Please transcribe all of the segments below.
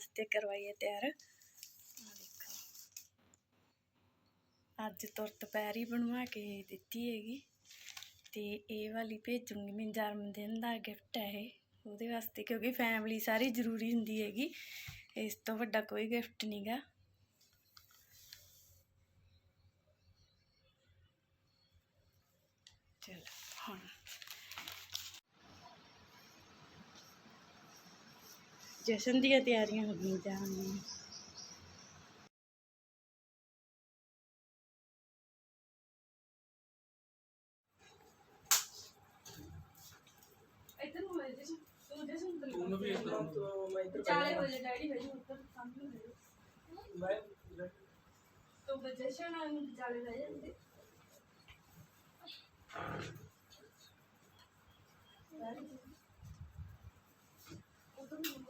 ਵਾਸਤੇ ਕਰਵਾਈਏ ਤਿਆਰ। ਆ ਦੇਖੋ। ਅੱਜ ਤੁਰਤ ਪੈਰ ਬਣਵਾ ਕੇ ਦਿੱਤੀ ਹੈਗੀ। ਤੇ ਇਹ ਵਾਲੀ ਭੇਜੂੰਗੀ ਮੈਂ ਜਨਮ ਦਿਨ ਦਾ ਗਿਫਟ ਹੈ ਇਹ, ਉਹਦੇ ਵਾਸਤੇ ਕਿਉਂਕਿ ਫੈਮਿਲੀ ਸਾਰੀ ਜ਼ਰੂਰੀ ਹੁੰਦੀ ਹੈਗੀ। ਇਸ ਤੋਂ ਵੱਡਾ ਕੋਈ ਗਿਫਟ ਨਹੀਂਗਾ ਚਲ, ਹੁਣ ਜਸ਼ਨ ਦੀਆਂ ਤਿਆਰੀਆਂ ਹੋ ਗਈਆਂ ਜਾਣ ਦੀਆਂ ਇੱਧਰ ਨੂੰ ਹੋਏ ਜਸ਼ਨ ਤੂੰ ਜਸ਼ਨ ਤੂੰ ਵੀ ਇੱਧਰ ਚਾਲੇ ਹੋ ਜਾ ਡੈਡੀ ਹੋ ਜਾ ਉੱਧਰ ਸਾਹਮਣੇ ਹੋ ਜਾ। ਮੈਂ ਤੂੰ ਤਾਂ ਜਸ਼ਨ ਨੂੰ ਚਾਲੇ ਲੈ ਜਾਂਦੇ। ਆ ਜਾ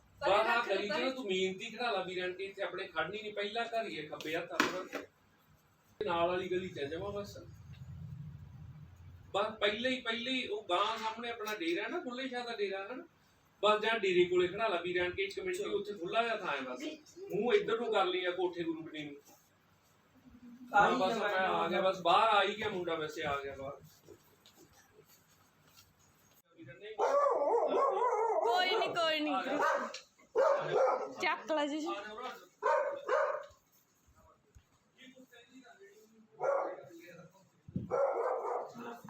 ਆ ਦੇ ਦੇ ਦੇ ਬਾਹਰ ਕਰੀ ਜੇ ਤੂੰ ਮਿਹਨਤੀ ਘੜਾ ਲਾ ਵੀਰਾਂ ਕੇ ਇੱਥੇ ਆਪਣੇ ਖੜਨੀ ਨਹੀਂ ਪਹਿਲਾਂ ਘਰ ਹੀ ਹੈ ਖੱਬੇ ਹੱਥ ਆਪਣਾ। ਨਾਲ ਵਾਲੀ ਗਲੀ ਚ ਜਾਵਾ ਬਸ। ਬਸ ਪਹਿਲੇ ਹੀ ਪਹਿਲੇ ਹੀ ਉਹ ਗਾਂ ਸਾਹਮਣੇ ਆਪਣਾ ਡੇਰਾ ਨਾ ਬੁੱਲੇ ਸ਼ਾਹ ਦਾ ਡੇਰਾ ਹੈ ਨਾ ਬਸ ਜਾਂ ਡੇਰੇ ਕੋਲੇ ਖੜਾ ਲਾ ਵੀਰਾਂ ਕੇ ਕਮੇਟੀ ਉੱਥੇ ਖੁੱਲਾ ਜਿਹਾ ਥਾਂ ਹੈ ਬਸ। ਮੂੰਹ ਇੱਧਰ ਨੂੰ ਕਰ ਲਿਆ ਕੋਠੇ ਗੁਰੂ ਬਣੀ ਨੂੰ। ਹਾਂ ਬਸ ਮੈਂ ਆ ਗਿਆ ਬਸ ਬਾਹਰ ਆ ਹੀ ਗਿਆ ਮੁੰਡਾ ਵੈਸੇ ਆ ਗਿਆ ਬਾਹਰ। ਕੋਈ ਨਹੀਂ ਕੋਈ ਨਹੀਂ ਚੱਕ ਲੈ ਜੀ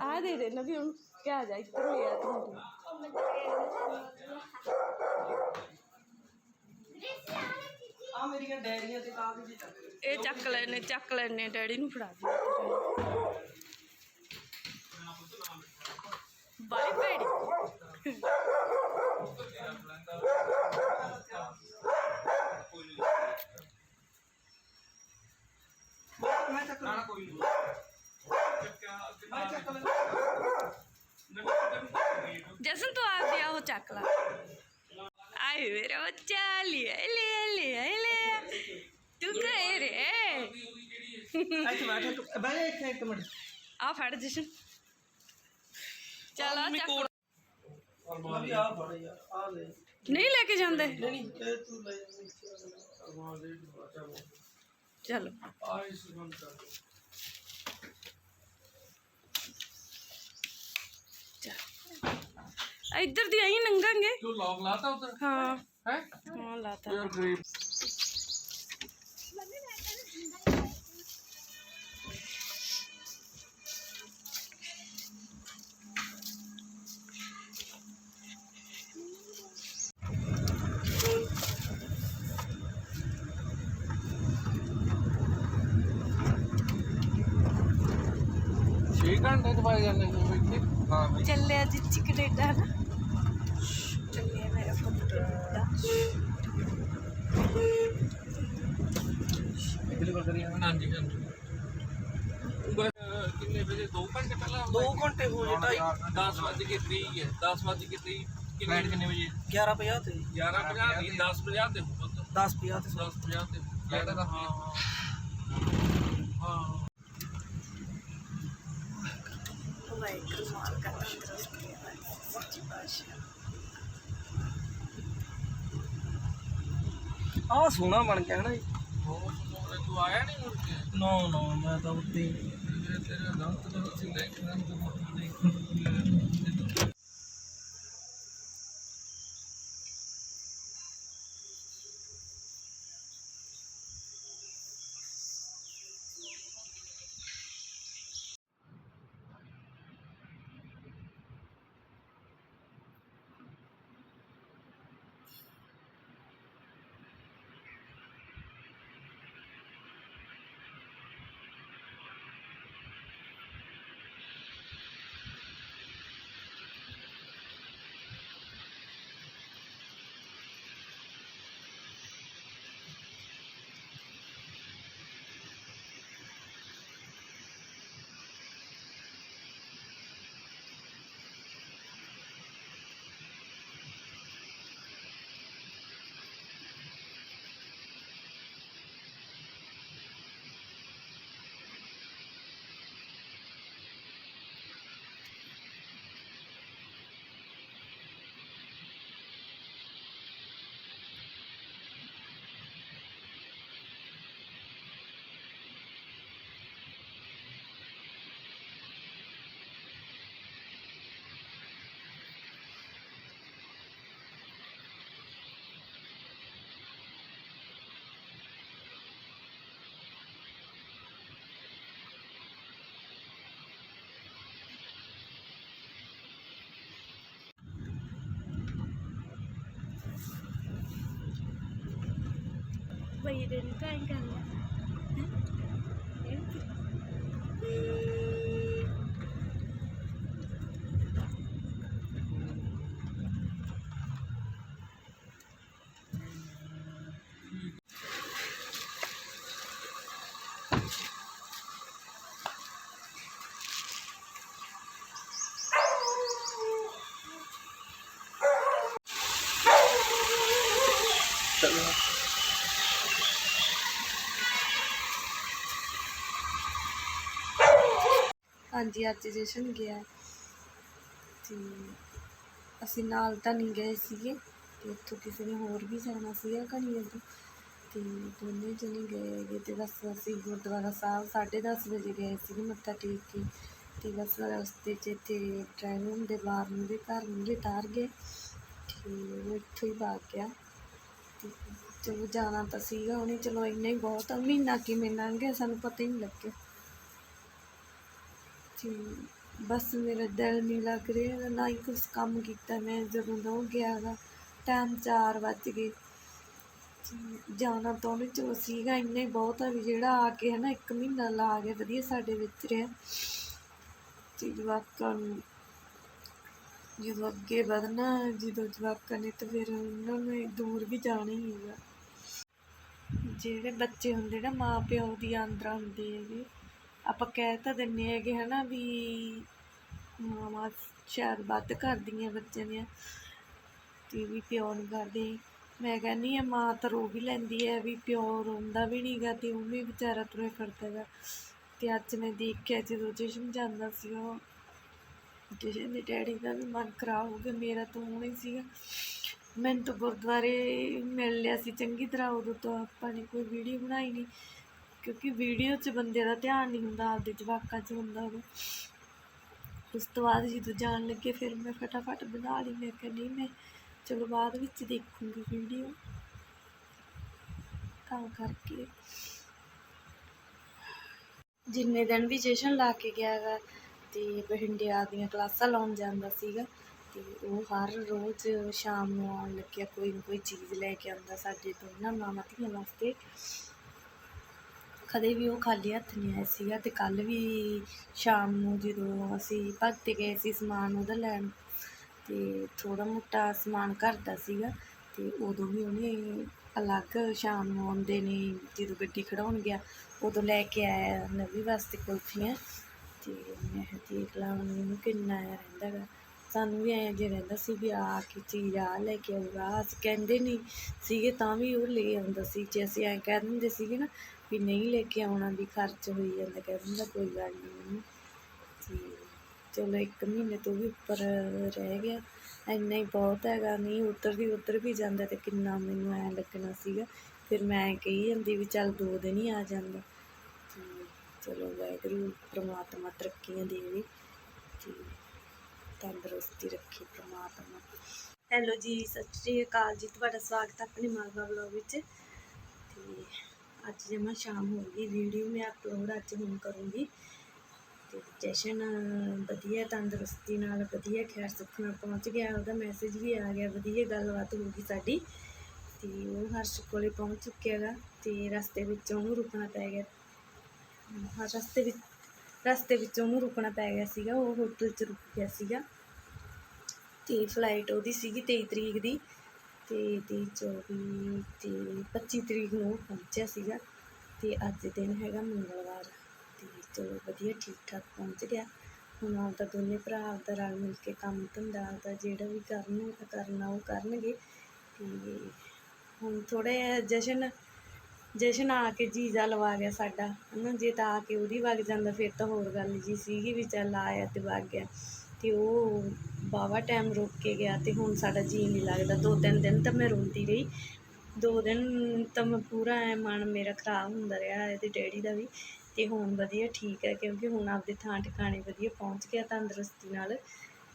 ਆ ਦੇ ਦੇ ਨਾ ਵੀ ਹੁਣ ਕਿਆ ਜਾ ਇੱਧਰ ਲਿਆ ਤੂੰ ਆ ਮੇਰੀਆਂ ਡੈਰੀਆਂ ਤੇ ਕਾਗਜ਼ ਚੱਕ ਇਹ ਚੱਕ ਲੈਣੇ ਚੱਕ ਲੈਣੇ ਡੈਡੀ ਨੂੰ ਫੜਾ ਦੇ ਬਾਈ ਭੈੜੀ ਮੈਂ ਚੱਕ ਨਾ ਕੋਈ ਨਹੀਂ ਮੈਂ ਚੱਕ ਲੈ ਜਸਨ ਤੂੰ ਆ ਗਿਆ ਉਹ ਚੱਕ ਲੈ ਆਏ ਮੇਰਾ ਬੱਚਾ ਲਿਆ ਲਿਆ ਲਿਆ ਲਿਆ ਤੂੰ ਕਹੇ ਰੇ ਇੱਥੇ ਬੈਠ ਤੂੰ ਬੈਠ ਇੱਥੇ ਇੱਕ ਮਿੰਟ ਆ ਫੜ ਜਸ਼ਨ ਚਲ ਆ ਚੱਕ ਮੈਂ ਵੀ ਆ ਫੜ ਯਾਰ ਆ ਲੈ ਨਹੀਂ ਲੈ ਕੇ ਜਾਂਦੇ ਨਹੀਂ ਨਹੀਂ ਇਹ ਤੂੰ ਲੈ ਚਲੋ ਆਈ ਸੁਗੰਧ ਕਰ ਇੱਧਰ ਦੀ ਆਈ ਨੰਗਾਂਗੇ ਤੂੰ ਲੌਗ ਲਾਤਾ ਉਧਰ ਹਾਂ ਹੈ ਹਾਂ ਲਾਤਾ ਯਾਰ ਗਰੀਬ ਛੇ ਘੰਟੇ ਤੋਂ ਬਾਅਦ ਜਾਂਦੇ ਨੇ ਇੱਥੇ। ਹਾਂ ਬਈ ਚੱਲਿਆ ਜਿੱਚੀ ਕੈਨੇਡਾ ਨਾ ਚੱਲਿਆ ਮੇਰਾ ਪੁੱਤ ਕਰੀ ਕਿੰਨੇ ਵਜੇ? 2 ਘੰਟੇ ਪਹਿਲਾਂ 2 ਘੰਟੇ ਹੋ ਜੇ ਢਾਈ। 10 ਵਜੇ ਕੇ 30 ਹੈ। 10 ਵਜੇ ਕੇ 30 ਕਿੰਨੇ ਕਿੰਨੇ ਵਜੇ? 11:50 ਤੇ। 11:50 ਨਹੀਂ 10:50 ਤੇ ਪੁੱਤ। 10:50 ਤੇ। 10:50 ਤੇ। ਹਾਂ। ਹਾਂ ਹਾਂ ਵਾਹਿਗੁਰੂ ਕਰ ਤੰਦਰੁਸਤੀ ਹੈ ਸੱਚੀ ਬਾਦਸ਼ਾਹ ਆ ਸੋਹਣਾ ਬਣ ਗਿਆ ਨਾ ਹੋਰ ਸੁਣੋ, ਤੂੰ ਆਇਆ ਨਹੀਂ ਮੁੜ ਕੇ ਨੋ ਨੋ ਮੈਂ ਤਾਂ ਉੱਤੇ ਤੇਰੇ ਦੰਦ ਤੋਂ ਅਸੀਂ ਲੈ ਕੇ ਆਂ ਤੋਂ ਮੱਥਾ ਦੇ ਬਈ ਦੇ ਨੂੰ ਹਾਂਜੀ, ਅੱਜ ਜਸ਼ਨ ਗਿਆ। ਤੇ ਅਸੀਂ ਨਾਲ ਤਾਂ ਨਹੀਂ ਗਏ ਸੀਗੇ। ਤੇ ਉੱਥੋਂ ਕਿਸੇ ਨੇ ਹੋਰ ਵੀ ਜਾਣਾ ਸੀਗਾ ਕਣੀਆਂ ਤੋਂ ਤੇ ਦੋਨੇ ਜਣੇ ਗਏ ਹੈਗੇ ਤੇ ਬਸ ਅਸੀਂ ਗੁਰਦੁਆਰਾ ਸਾਹਿਬ 10:30 ਵਜੇ ਗਏ ਸੀਗੇ ਮੱਥਾ ਟੇਕ ਕੇ। ਤੇ ਬਸ ਰਸਤੇ 'ਚ ਇੱਥੇ ਡਰਾਈਵਰ ਰੂਮ ਦੇ ਬਾਹਰ ਨੂੰ ਦੇ ਘਰ ਨੂੰ ਦੇ ਤਾਰ ਗਏ। ਤੇ ਉਹ ਇੱਥੋਂ ਹੀ ਭਾਗ ਗਿਆ। ਤੇ ਚਲੋ ਜਾਣਾ ਤਾਂ ਸੀਗਾ ਉਹਨੇ ਚਲੋ ਇੰਨਾ ਹੀ ਬਹੁਤ ਮਹੀਨਾ ਕਿਵੇਂ ਲੰਘ ਗਿਆ ਸਾਨੂੰ ਪਤਾ ਹੀ ਨਹੀਂ ਲੱਗਿਆ। ਤੇ ਬਸ ਮੇਰਾ ਦਿਲ ਨਹੀਂ ਲੱਗ ਰਿਹਾ, ਨਾ ਹੀ ਕੁਛ ਕੰਮ ਕੀਤਾ ਮੈਂ ਜਦੋਂ ਦਾ ਉਹ ਗਿਆ ਗਾ ਟਾਈਮ 4 ਵੱਜ ਗਏ। ਜਾਣਾ ਤਾਂ ਉਹਨੇ, ਚਲੋ ਸੀਗਾ ਇੰਨਾ ਹੀ ਬਹੁਤ ਆ ਵੀ ਜਿਹੜਾ ਆ ਕੇ ਹਨਾ ਇੱਕ ਮਹੀਨਾ ਲਾ ਗਿਆ ਵਧੀਆ ਸਾਡੇ ਵਿੱਚ ਰਿਹਾ। ਤੇ ਜਵਾਕਾਂ ਨੂੰ ਜਦੋਂ ਅੱਗੇ ਵਧਣਾ, ਜਦੋਂ ਜਵਾਕਾਂ ਨੇ ਤਾਂ ਫਿਰ ਉਹਨਾਂ ਨੂੰ ਦੂਰ ਵੀ ਜਾਣਾ ਹੀ ਹੈਗਾ ਜਿਹੜੇ ਬੱਚੇ ਹੁੰਦੇ ਨਾ, ਮਾਂ ਪਿਓ ਦੀ ਆਂਦਰਾ ਹੁੰਦੇ ਹੈਗੇ ਆਪਾਂ ਕਹਿ ਤਾਂ ਦਿੰਦੇ ਹੈਗੇ ਹਨਾ ਵੀ ਮਾਵਾਂ ਸ਼ਾਇਦ ਵੱਧ ਕਰਦੀਆਂ ਬੱਚਿਆਂ ਦੀਆਂ, ਤੇ ਵੀ ਪਿਓ ਨਹੀਂ ਕਰਦੇ। ਮੈਂ ਕਹਿੰਦੀ ਆ, ਮਾਂ ਤਾਂ ਰੋ ਵੀ ਲੈਂਦੀ ਹੈ ਵੀ ਪਿਓ ਰੋਂਦਾ ਵੀ ਨਹੀਂਗਾ ਤੇ ਉਹ ਵੀ ਵਿਚਾਰਾ ਤੁਰੇ ਫਿਰਦਾ ਗਾ। ਤੇ ਅੱਜ ਮੈਂ ਦੇਖਿਆ ਜਦੋਂ ਜਸ਼ਨ ਜਾਂਦਾ ਸੀ ਉਹ, ਜਸ਼ਨ ਦੇ ਡੈਡੀ ਦਾ ਵੀ ਮਨ ਖਰਾਬ ਹੋ ਗਿਆ, ਮੇਰਾ ਤਾਂ ਹੋਣਾ ਸੀਗਾ। ਮੈਨੂੰ ਤਾਂ ਗੁਰਦੁਆਰੇ ਮਿਲ ਲਿਆ ਸੀ ਚੰਗੀ ਤਰ੍ਹਾਂ, ਉਦੋਂ ਤੋਂ ਆਪਾਂ ਨੇ ਕੋਈ ਵੀਡੀਓ ਬਣਾਈ ਨਹੀਂ ਕਿਉਂਕਿ ਵੀਡੀਓ 'ਚ ਬੰਦੇ ਦਾ ਧਿਆਨ ਨਹੀਂ ਹੁੰਦਾ, ਆਪਦੇ ਜਵਾਕਾਂ 'ਚ ਹੁੰਦਾ ਉਦੋਂ ਉਸ ਤੋਂ ਬਾਅਦ ਜਦੋਂ ਜਾਣ ਲੱਗੇ, ਫਿਰ ਮੈਂ ਫਟਾਫਟ ਬਣਾ ਲਈ। ਮੈਂ ਕਿਹਾ, ਨਹੀਂ, ਮੈਂ ਚਲੋ ਬਾਅਦ ਵਿੱਚ ਦੇਖੂੰਗੀ ਵੀਡੀਓ। ਤਾਂ ਕਰਕੇ। ਜਿੰਨੇ ਦਿਨ ਵੀ ਜਸ਼ਨ ਲਾ ਕੇ ਗਿਆ ਗਾ, ਤੇ ਬਠਿੰਡੇ ਦੀਆਂ ਕਲਾਸਾਂ ਲਾਉਣ ਜਾਂਦਾ ਸੀਗਾ, ਤੇ ਉਹ ਹਰ ਰੋਜ਼ ਸ਼ਾਮ ਨੂੰ ਆਉਣ ਲੱਗਿਆ, ਕੋਈ ਨਾ ਕੋਈ ਚੀਜ਼ ਲੈ ਕੇ ਆਉਂਦਾ ਸਾਡੇ ਦੋਨਾਂ ਨਾ ਮਾਮਾ ਧੀਆਂ ਵਾਸਤੇ। ਕਦੇ ਵੀ ਉਹ ਖਾਲੀ ਹੱਥ ਨਹੀਂ ਆਇਆ ਸੀਗਾ ਅਤੇ ਕੱਲ੍ਹ ਵੀ ਸ਼ਾਮ ਨੂੰ ਜਦੋਂ ਅਸੀਂ ਭਗਤ ਗਏ ਸੀ ਸਮਾਨ ਉਹਦਾ ਲੈਣ ਅਤੇ ਥੋੜ੍ਹਾ ਮੋਟਾ ਸਮਾਨ ਘਰ ਦਾ ਸੀਗਾ ਅਤੇ ਉਦੋਂ ਵੀ ਉਹਨੇ ਅਲੱਗ ਸ਼ਾਮ ਨੂੰ ਆਉਂਦੇ ਨੇ ਜਦੋਂ ਗੱਡੀ ਖੜਾਉਣ ਗਿਆ, ਉਦੋਂ ਲੈ ਕੇ ਆਇਆ ਨਵੀਂ ਵਾਸਤੇ ਕੁਲਫੀਆਂ ਅਤੇ ਮੈਂ ਕਿਹਾ ਦੇਖ ਲਾ ਹੁਣ ਕਿੰਨਾ ਆਇਆ ਰਹਿੰਦਾ ਗਾ ਸਾਨੂੰ ਵੀ ਐਂ ਜੇ ਰਹਿੰਦਾ ਸੀ ਵੀ ਆ ਕੇ ਚੀਜ਼ ਆ ਲੈ ਕੇ ਆਊਗਾ। ਅਸੀਂ ਕਹਿੰਦੇ ਨਹੀਂ ਸੀਗੇ ਤਾਂ ਵੀ ਉਹ ਲੈ ਆਉਂਦਾ ਸੀ। ਜੇ ਅਸੀਂ ਐਂ ਕਹਿ ਦਿੰਦੇ ਸੀਗੇ ਨਾ ਵੀ ਨਹੀਂ ਲੈ ਕੇ ਆਉਣਾ ਵੀ ਖਰਚ ਹੋਈ ਜਾਂਦਾ, ਕਹਿ ਦਿੰਦਾ ਕੋਈ ਗੱਲ ਨਹੀਂ ਮੰਮੀ। ਤੇ ਚਲੋ ਇੱਕ ਮਹੀਨੇ ਤੋਂ ਵੀ ਉੱਪਰ ਰਹਿ ਗਿਆ। ਇੰਨਾ ਹੀ ਬਹੁਤ ਹੈਗਾ, ਨਹੀਂ ਉੱਤਰ ਦੀ ਉੱਤਰ ਵੀ ਜਾਂਦਾ ਤੇ ਕਿੰਨਾ ਮੈਨੂੰ ਐਂ ਲੱਗਣਾ ਸੀਗਾ। ਫਿਰ ਮੈਂ ਕਹੀ ਜਾਂਦੀ ਵੀ ਚੱਲ ਦੋ ਦਿਨ ਹੀ ਆ ਜਾਂਦਾ। ਤੇ ਚਲੋ ਵਾਹਿਗੁਰੂ, ਪ੍ਰਮਾਤਮਾ ਤਰੱਕੀਆਂ ਦੇਵੇ। ਤੇ ਤੰਦਰੁਸਤੀ ਰੱਖੇ ਪ੍ਰਮਾਤਮਾ। ਹੈਲੋ ਜੀ, ਸਤਿ ਸ਼੍ਰੀ ਅਕਾਲ ਜੀ। ਤੁਹਾਡਾ ਸਵਾਗਤ ਹੈ ਆਪਣੇ ਮਾਲਵਾ ਵਲੌਗ ਵਿੱਚ। ਤੇ ਅੱਜ ਜਮਾ ਸ਼ਾਮ ਹੋ ਗਈ। ਵੀਡੀਓ ਮੈਂ ਅਪਲੋਡ ਅੱਜ ਹੁਣ ਕਰੂੰਗੀ। ਤੇ ਜਸ਼ਨ ਵਧੀਆ, ਤੰਦਰੁਸਤੀ ਨਾਲ ਵਧੀਆ, ਖੈਰ ਸੁੱਖ ਨਾਲ ਪਹੁੰਚ ਗਿਆ। ਉਹਦਾ ਮੈਸੇਜ ਵੀ ਆ ਗਿਆ, ਵਧੀਆ ਗੱਲਬਾਤ ਹੋ ਗਈ ਸਾਡੀ। ਤੇ ਉਹ ਹਰਸ਼ ਕੋਲੇ ਪਹੁੰਚ ਚੁੱਕਿਆ ਗਾ। ਤੇ ਰਸਤੇ ਵਿੱਚ ਉਹਨੂੰ ਰੁਕਣਾ ਪੈ ਗਿਆ। ਹਰ ਰਸਤੇ ਵਿੱਚ ਰਸਤੇ ਵਿੱਚ ਉਹਨੂੰ ਰੁਕਣਾ ਪੈ ਗਿਆ ਸੀਗਾ, ਉਹ ਹੋਟਲ 'ਚ ਰੁਕ ਗਿਆ ਸੀਗਾ। ਤੇ ਫਲਾਈਟ ਉਹਦੀ ਸੀਗੀ 23 ਤਰੀਕ ਦੀ ਤੇ ਤੇ 24 ਤੇ 25 ਤਰੀਕ ਨੂੰ ਉਹ ਪਹੁੰਚਿਆ ਸੀਗਾ ਤੇ ਅੱਜ ਦਿਨ ਹੈਗਾ ਮੰਗਲਵਾਰ ਤੇ ਚਲੋ ਵਧੀਆ ਠੀਕ ਠਾਕ ਪਹੁੰਚ ਗਿਆ। ਹੁਣ ਆਪਦਾ ਦੋਨੇ ਭਰਾ ਆਪਦਾ ਰਲ ਮਿਲ ਕੇ ਕੰਮ ਧੰਦਾ ਆਪਦਾ ਜਿਹੜਾ ਵੀ ਕਰਨ ਕਰਨਾ ਉਹ ਕਰਨਗੇ ਤੇ ਹੁਣ ਥੋੜੇ ਜਸ਼ਨ ਜਸ਼ਨ ਆ ਕੇ ਜੀਜਾ ਲਵਾ ਗਿਆ ਸਾਡਾ। ਹਨਾ, ਜੇ ਤਾਂ ਆ ਕੇ ਉਹਦੀ ਵਗ ਜਾਂਦਾ, ਫਿਰ ਤਾਂ ਹੋਰ ਗੱਲ ਜੀ। ਸੀਗੀ ਵੀ ਚੱਲ ਆਇਆ ਤੇ ਵਗ ਗਿਆ। ਤੇ ਉਹ ਬਾਵਾ ਟਾਈਮ ਰੁਕ ਕੇ ਗਿਆ ਤੇ ਹੁਣ ਸਾਡਾ ਜੀ ਨਹੀਂ ਲੱਗਦਾ। ਦੋ ਤਿੰਨ ਦਿਨ ਤਾਂ ਮੈਂ ਰੋਂਦੀ ਰਹੀ। ਦੋ ਦਿਨ ਤਾਂ ਮੈਂ ਪੂਰਾ ਐ ਮਨ ਮੇਰਾ ਖਰਾਬ ਹੁੰਦਾ ਰਿਹਾ ਇਹਦੇ ਡੈਡੀ ਦਾ ਵੀ। ਤੇ ਹੁਣ ਵਧੀਆ ਠੀਕ ਹੈ, ਕਿਉਂਕਿ ਹੁਣ ਆਪਦੇ ਥਾਂ ਟਿਕਾਣੇ ਵਧੀਆ ਪਹੁੰਚ ਗਿਆ ਤੰਦਰੁਸਤੀ ਨਾਲ।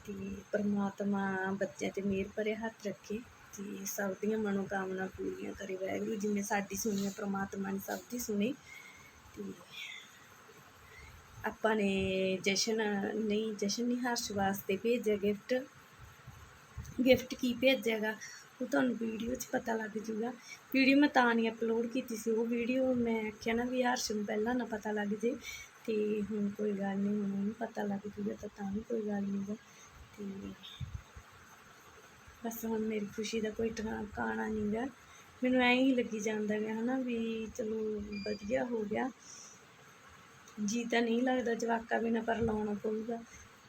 ਤੇ ਪਰਮਾਤਮਾ ਬੱਚਿਆਂ ਤੇ ਮਿਹਰ ਭਰੇ ਹੱਥ ਰੱਖੇ। ਤੇ ਸਭ ਦੀਆਂ ਮਨੋਕਾਮਨਾ ਪੂਰੀਆਂ ਕਰੇ ਵਾਹਿਗੁਰੂ ਜੀ ਨੇ ਸਾਡੀ ਸੁਣੀ ਹੈ, ਪ੍ਰਮਾਤਮਾ ਨੇ ਸਭ ਦੀ ਸੁਣੀ। ਤੇ ਆਪਾਂ ਨੇ ਜਸ਼ਨ, ਨਹੀਂ ਜਸ਼ਨ ਨਹੀਂ, ਹਰਸ਼ ਵਾਸਤੇ ਭੇਜਿਆ ਗਿਫਟ ਗਿਫਟ ਕੀ ਭੇਜਿਆਗਾ? ਉਹ ਤੁਹਾਨੂੰ ਵੀਡੀਓ 'ਚ ਪਤਾ ਲੱਗ ਜੂਗਾ। ਵੀਡੀਓ ਮੈਂ ਤਾਂ ਨਹੀਂ ਅਪਲੋਡ ਕੀਤੀ ਸੀ, ਉਹ ਵੀਡੀਓ ਮੈਂ ਆਖਿਆ ਨਾ ਵੀ ਹਰਸ਼ ਨੂੰ ਪਹਿਲਾਂ ਨਾ ਪਤਾ ਲੱਗ ਜੇ। ਤੇ ਹੁਣ ਕੋਈ ਗੱਲ ਨਹੀਂ, ਹੁਣ ਉਹਨੂੰ ਪਤਾ ਲੱਗ ਜੂਗਾ ਤਾਂ ਤਾਂ ਵੀ ਕੋਈ ਗੱਲ ਨਹੀਂ ਗਾ। ਤੇ ਬਸ ਹੁਣ ਮੇਰੀ ਖੁਸ਼ੀ ਦਾ ਕੋਈ ਟਿਕਾਣਾ ਨਹੀਂ ਗਾ ਮੈਨੂੰ ਐਂ ਹੀ ਲੱਗੀ ਜਾਂਦਾ ਗਿਆ ਹਨਾ ਵੀ ਚਲੋ ਵਧੀਆ ਹੋ ਗਿਆ। ਜੀ ਤਾਂ ਨਹੀਂ ਲੱਗਦਾ ਜਵਾਕਾ ਬਿਨਾਂ ਪਰ ਲਾਉਣਾ ਪਊਗਾ।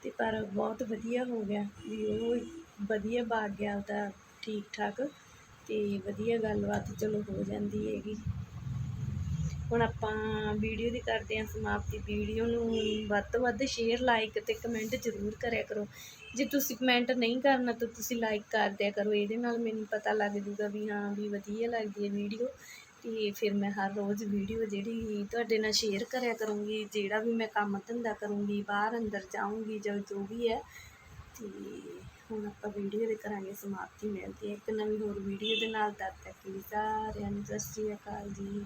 ਤੇ ਪਰ ਬਹੁਤ ਵਧੀਆ ਹੋ ਗਿਆ ਵੀ ਉਹ ਵਧੀਆ ਬਾਗ ਗਿਆ ਉਹਦਾ ਠੀਕ ਠਾਕ ਤੇ ਵਧੀਆ ਗੱਲਬਾਤ ਚਲੋ ਹੋ ਜਾਂਦੀ ਹੈਗੀ। ਹੁਣ ਆਪਾਂ ਵੀਡੀਓ ਦੀ ਕਰਦੇ ਹਾਂ ਸਮਾਪਤੀ। ਵੀਡੀਓ ਨੂੰ ਵੱਧ ਤੋਂ ਵੱਧ ਸ਼ੇਅਰ ਲਾਈਕ ਤੇ ਕਮੈਂਟ ਜ਼ਰੂਰ ਕਰਿਆ ਕਰੋ। ਜੇ ਤੁਸੀਂ ਕਮੈਂਟ ਨਹੀਂ ਕਰਨਾ ਤਾਂ ਤੁਸੀਂ ਲਾਈਕ ਕਰ ਦਿਆ ਕਰੋ, ਇਹਦੇ ਨਾਲ ਮੈਨੂੰ ਪਤਾ ਲੱਗ ਜੂਗਾ ਵੀ ਹਾਂ, ਵੀ ਵਧੀਆ ਲੱਗਦੀ ਹੈ ਵੀਡੀਓ ਤੇ ਫਿਰ ਮੈਂ ਹਰ ਰੋਜ਼ ਵੀਡੀਓ ਜਿਹੜੀ ਤੁਹਾਡੇ ਨਾਲ ਸ਼ੇਅਰ ਕਰਿਆ ਕਰੂੰਗੀ, ਜਿਹੜਾ ਵੀ ਮੈਂ ਕੰਮ ਧੰਦਾ ਕਰੂੰਗੀ, ਬਾਹਰ ਅੰਦਰ ਜਾਊਂਗੀ ਜਾਂ ਜੋ ਵੀ ਹੈ। ਤੇ ਹੁਣ ਆਪਾਂ ਵੀਡੀਓ ਦੇ ਕਰਾਂਗੇ ਸਮਾਪਤੀ ਮਿਲਦੀ ਹੈ। ਇੱਕ ਨਵੀਂ ਹੋਰ ਵੀਡੀਓ ਦੇ ਨਾਲ ਤਦ ਤੱਕ ਲਈ ਸਾਰਿਆਂ ਨੂੰ ਸਤਿ ਸ਼੍ਰੀ ਅਕਾਲ ਜੀ।